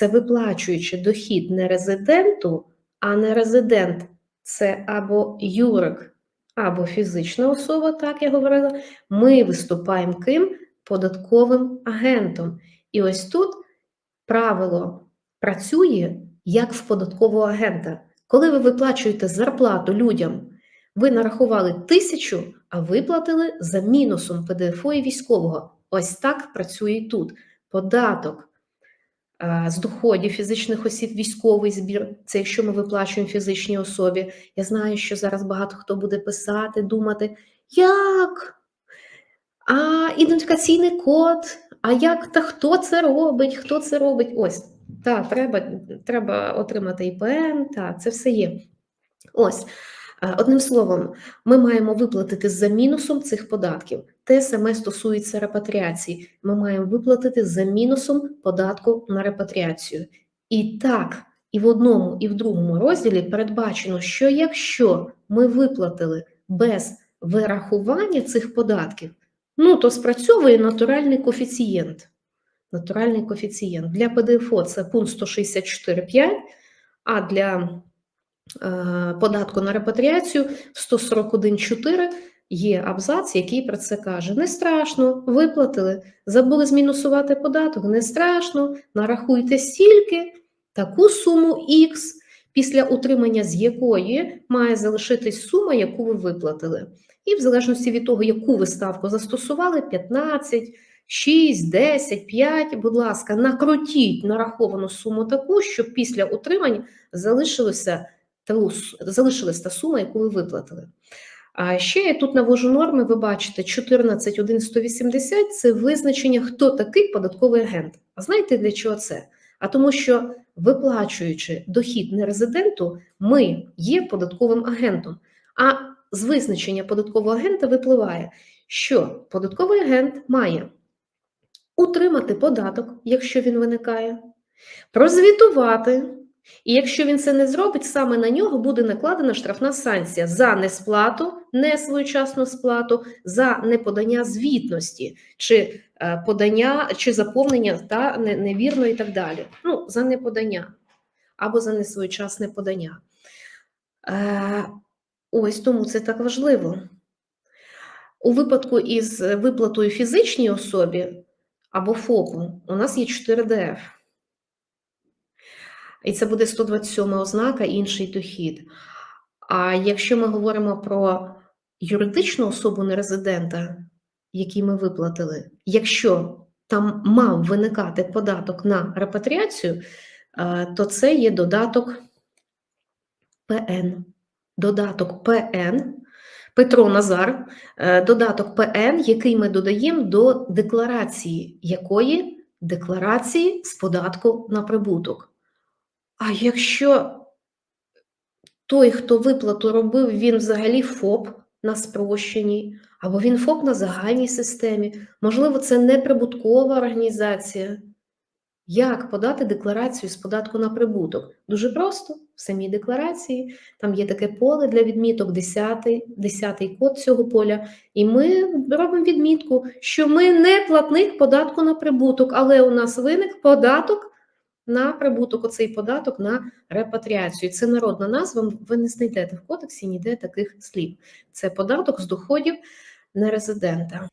це виплачуючи дохід не резиденту, а не резидент це або юрик, або фізична особа, так я говорила, ми виступаємо ким? Податковим агентом. І ось тут правило працює як в податкового агента. Коли ви виплачуєте зарплату людям, ви нарахували тисячу, а виплатили за мінусом ПДФО і військового. Ось так працює і тут. Податок з доходів фізичних осіб, військовий збір. Це якщо ми виплачуємо фізичній особі. Я знаю, що зараз багато хто буде писати, думати, як? А ідентифікаційний код, а як та хто це робить? Хто це робить? Ось, та, треба, треба отримати ІПН, та, це все є. Ось. Е, Одним словом, ми маємо виплатити за мінусом цих податків. Те саме стосується репатріації. Ми маємо виплатити за мінусом податку на репатріацію. І так, і в одному, і в другому розділі передбачено, що якщо ми виплатили без вирахування цих податків, ну то спрацьовує натуральний коефіцієнт. Натуральний коефіцієнт. Для ПДФО це пункт 164,5, а для податку на репатріацію в 141,4 є абзац, який про це каже. Не страшно, виплатили, забули змінусувати податок, не страшно, нарахуйте стільки, таку суму Х, після утримання з якої має залишитись сума, яку ви виплатили. І в залежності від того, яку ви ставку застосували, 15, 6, 10, 5, будь ласка, накрутіть нараховану суму таку, щоб після утримання залишилося залишилась та сума, яку ви виплатили. А ще я тут навожу норми, ви бачите, 14.1.180 – це визначення, хто такий податковий агент. А знаєте для чого це? А тому що, виплачуючи дохід нерезиденту, ми є податковим агентом. А з визначення податкового агента випливає, що податковий агент має утримати податок, якщо він виникає, прозвітувати. І якщо він це не зробить, саме на нього буде накладена штрафна санкція за несплату, несвоєчасну сплату, за неподання звітності, чи е, подання, чи заповнення та невірно і так далі. Ну, за неподання або за несвоєчасне подання. Е, ось тому це так важливо. У випадку із виплатою фізичній особі або ФОПу у нас є 4 ДФ. І це буде 127 ознака, інший дохід. А якщо ми говоримо про юридичну особу нерезидента, який ми виплатили, якщо там мав виникати податок на репатріацію, е, то це є додаток ПН. Додаток ПН, Петро Назар, е, додаток ПН, який ми додаємо до декларації, якої декларації з податку на прибуток. А якщо той, хто виплату робив, він взагалі ФОП на спрощеній, або він ФОП на загальній системі, можливо, це неприбуткова організація. Як подати декларацію з податку на прибуток? Дуже просто в самій декларації. Там є таке поле для відміток, 10, 10 код цього поля. І ми робимо відмітку, що ми не платник податку на прибуток, але у нас виник податок на прибуток, оцей податок на репатріацію. Це народна назва, ви не знайдете в кодексі ніде таких слів. Це податок з доходів нерезидента.